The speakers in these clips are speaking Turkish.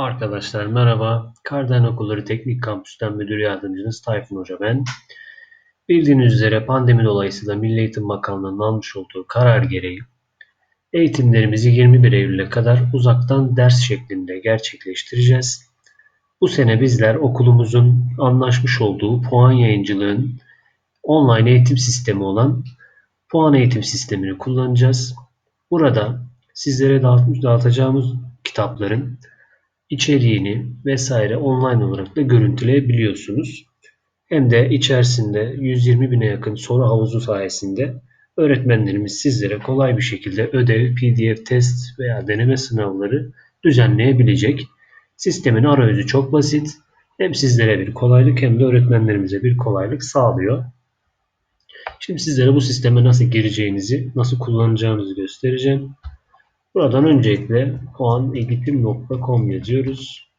Arkadaşlar merhaba. Kardan Okulları Teknik Kampüs'ten Müdür Yardımcınız Tayfun Hoca ben. Bildiğiniz üzere pandemi dolayısıyla Milli Eğitim Bakanlığı'nın almış olduğu karar gereği eğitimlerimizi 21 Eylül'e kadar uzaktan ders şeklinde gerçekleştireceğiz. Bu sene bizler okulumuzun anlaşmış olduğu puan yayıncılığın online eğitim sistemi olan puan eğitim sistemini kullanacağız. Burada sizlere dağıtacağımız kitapların içeriğini vesaire online olarak da görüntüleyebiliyorsunuz. Hem de içerisinde 120 bine yakın soru havuzu sayesinde öğretmenlerimiz sizlere kolay bir şekilde ödev, pdf test veya deneme sınavları düzenleyebilecek. Sistemin arayüzü çok basit. Hem sizlere bir kolaylık hem de öğretmenlerimize bir kolaylık sağlıyor. Şimdi sizlere bu sisteme nasıl gireceğinizi, nasıl kullanacağınızı göstereceğim. Buradan öncelikle puanegitim.com yazıyoruz.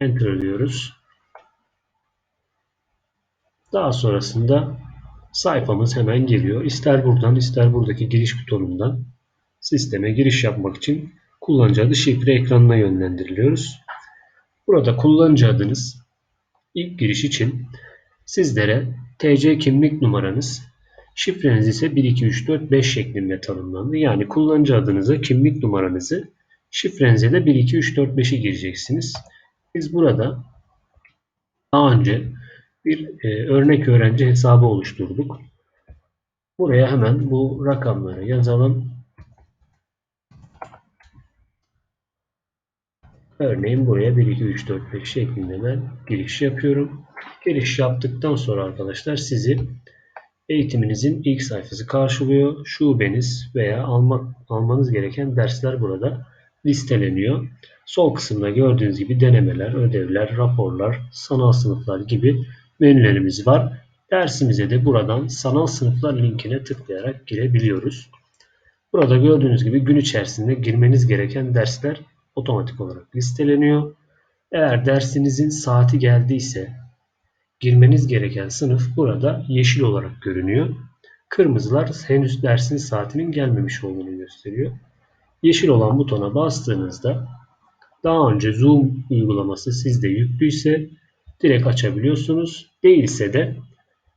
Enter diyoruz. Daha sonrasında sayfamız hemen geliyor. İster buradan ister buradaki giriş butonundan sisteme giriş yapmak için kullanıcı adı şifre ekranına yönlendiriliyoruz. Burada kullanıcı adınız ilk giriş için sizlere TC kimlik numaranız Şifreniz ise 1, 2, 3, 4, 5 şeklinde tanımlandı. Yani kullanıcı adınıza, kimlik numaranızı, şifrenize de 1, 2, 3, 4, 5'i gireceksiniz. Biz burada daha önce bir e, örnek öğrenci hesabı oluşturduk. Buraya hemen bu rakamları yazalım. Örneğin buraya 1, 2, 3, 4, 5 şeklinde ben giriş yapıyorum. Giriş yaptıktan sonra arkadaşlar sizi eğitiminizin ilk sayfası karşılıyor. Şubeniz veya almak, almanız gereken dersler burada listeleniyor. Sol kısımda gördüğünüz gibi denemeler, ödevler, raporlar, sanal sınıflar gibi menülerimiz var. Dersimize de buradan sanal sınıflar linkine tıklayarak girebiliyoruz. Burada gördüğünüz gibi gün içerisinde girmeniz gereken dersler otomatik olarak listeleniyor. Eğer dersinizin saati geldiyse Girmeniz gereken sınıf burada yeşil olarak görünüyor. Kırmızılar henüz dersin saatinin gelmemiş olduğunu gösteriyor. Yeşil olan butona bastığınızda daha önce Zoom uygulaması sizde yüklüyse direkt açabiliyorsunuz. Değilse de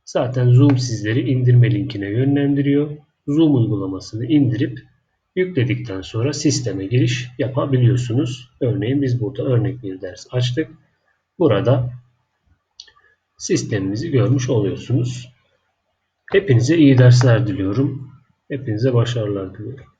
zaten Zoom sizleri indirme linkine yönlendiriyor. Zoom uygulamasını indirip yükledikten sonra sisteme giriş yapabiliyorsunuz. Örneğin biz burada örnek bir ders açtık. Burada sistemimizi görmüş oluyorsunuz. Hepinize iyi dersler diliyorum. Hepinize başarılar diliyorum.